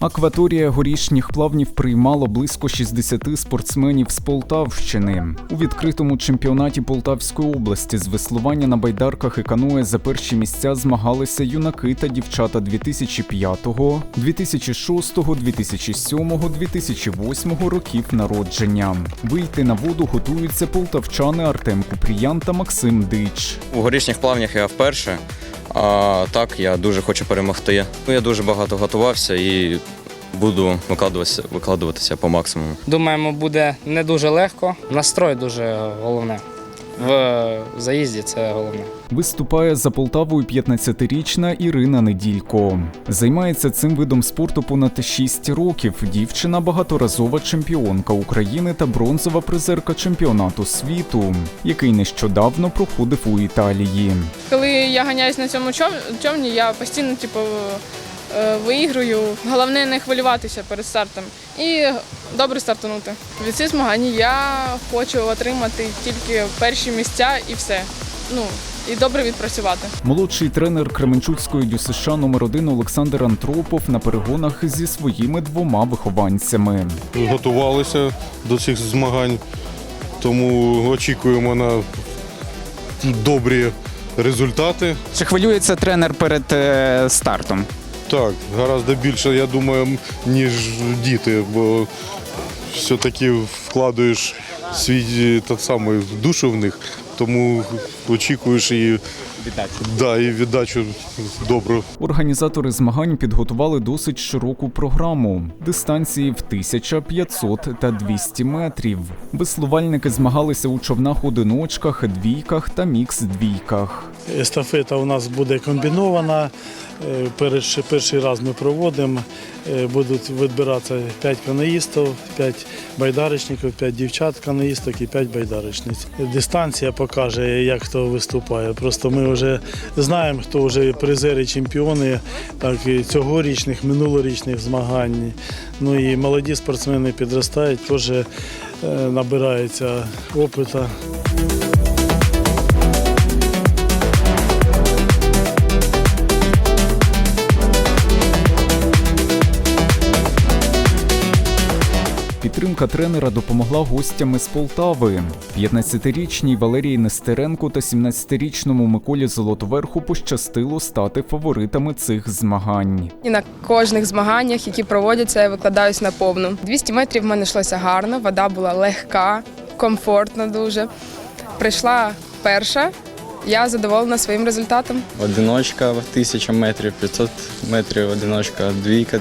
Акваторія горішніх плавнів приймала близько 60 спортсменів з Полтавщини. У відкритому чемпіонаті Полтавської області з веслування на байдарках і каное за перші місця змагалися юнаки та дівчата 2005, 2006, 2007, 2008 років народження. Вийти на воду готуються полтавчани Артем Купріян та Максим Дич. У горішніх плавнях я вперше, а так я дуже хочу перемогти. Ну, Я дуже багато готувався і буду викладуватися, викладуватися по максимуму. Думаємо, буде не дуже легко. Настрой дуже головне. В заїзді це головне. Виступає за Полтавою 15-річна Ірина Неділько. Займається цим видом спорту понад 6 років. Дівчина багаторазова чемпіонка України та бронзова призерка чемпіонату світу, який нещодавно проходив у Італії. Коли я ганяюсь на цьому човні, я постійно типу, е, виігрую. Головне не хвилюватися перед стартом і добре стартанути. Від цих змагань я хочу отримати тільки перші місця і все. Ну і добре відпрацювати. Молодший тренер Кременчуцької ДЮСШ номер 1 Олександр Антропов на перегонах зі своїми двома вихованцями. готувалися до цих змагань, тому очікуємо на добрі результати. Чи хвилюється тренер перед е, стартом? Так, гораздо більше, я думаю, ніж діти, бо все-таки вкладаєш свій та самий душу в них, тому очікуєш і, да, і віддачу добру. Організатори змагань підготували досить широку програму дистанції в 1500 та 200 метрів. Веслувальники змагалися у човнах-одиночках, двійках та мікс-двійках. Естафета у нас буде комбінована. Е, перш- Перший раз ми проводимо. Е, Будуть відбиратися 5 каноїстів, 5 байдарочників, 5 дівчат каноїсток і 5 байдарочниць. Дистанція покаже, як хто виступає. Просто ми вже знаємо, хто вже призери, чемпіони так, і цьогорічних, минулорічних змагань. Ну і молоді спортсмени підростають, теж е, набираються опиту. Підтримка тренера допомогла гостями з Полтави. 15-річній Валерії Нестеренко та 17-річному Миколі Золотоверху пощастило стати фаворитами цих змагань. І на кожних змаганнях, які проводяться, я викладаюсь на повну. 200 метрів в мене йшлося гарно, вода була легка, комфортна дуже. Прийшла перша. Я задоволена своїм результатом. Одиночка 1000 метрів, 500 метрів, одиночка, двійка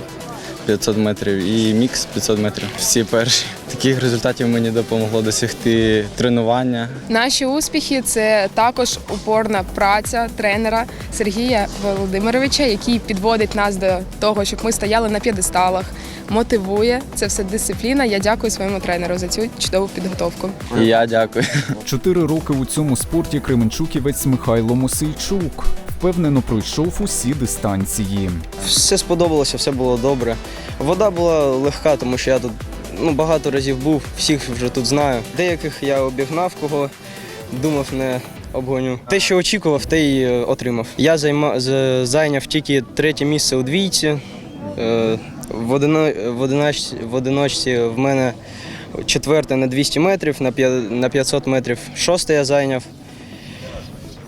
500 метрів і мікс 500 метрів. Всі перші. Таких результатів мені допомогло досягти тренування. Наші успіхи це також упорна праця тренера Сергія Володимировича, який підводить нас до того, щоб ми стояли на п'єдесталах, мотивує. Це все дисципліна. Я дякую своєму тренеру за цю чудову підготовку. І я дякую. Чотири роки у цьому спорті кременчуківець Михайло Мосейчук впевнено пройшов усі дистанції. Все сподобалося, все було добре. Вода була легка, тому що я тут ну, багато разів був, всіх вже тут знаю. Деяких я обігнав, кого думав не обгоню. Те, що очікував, те й е, отримав. Я займа, зайняв тільки третє місце у двійці. Е, В, одино, в, одиночці, в одиночці в мене четверте на 200 метрів, на 500 метрів шосте я зайняв.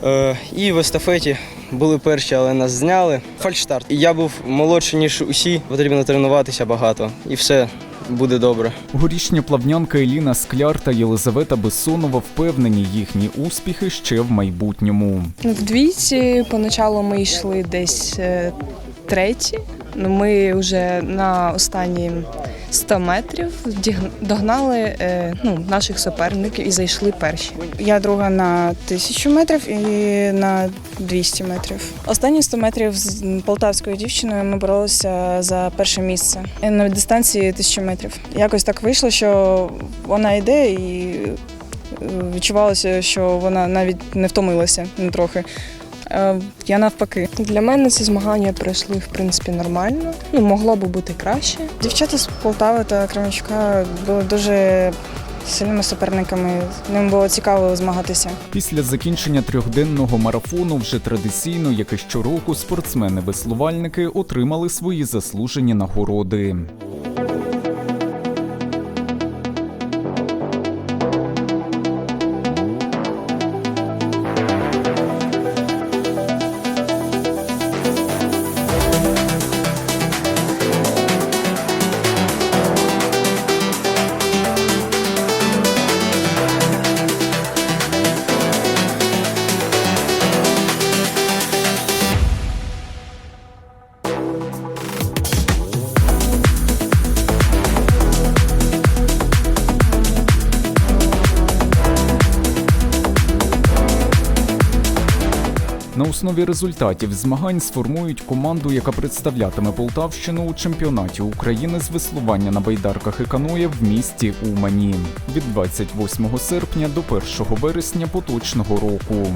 Е, І в естафеті були перші, але нас зняли. Фальштарт. Я був молодший, ніж усі. Потрібно тренуватися багато, і все буде добре. Горішня плавнянка Еліна Скляр та Єлизавета Бессонова впевнені їхні успіхи ще в майбутньому. В двійці поначалу ми йшли десь е, треті. Ми вже на останні 100 метрів догнали е, ну, наших суперників і зайшли перші. Я друга на тисячу метрів і на 200 метрів. Останні 100 метрів з полтавською дівчиною ми боролися за перше місце на дистанції тисячі метрів. Якось так вийшло, що вона йде і е, відчувалося, що вона навіть не втомилася не трохи. Е, Я навпаки. Для мене ці змагання пройшли в принципі нормально. Ну, могло би бути краще. Дівчата з Полтави та Кременчука були дуже сильними суперниками. Ним було цікаво змагатися. Після закінчення трьохденного марафону вже традиційно, як і щороку, спортсмени-веслувальники отримали свої заслужені нагороди. Основі результатів змагань сформують команду, яка представлятиме Полтавщину у чемпіонаті України з веслування на байдарках і каноє в місті Умані від 28 серпня до 1 вересня поточного року.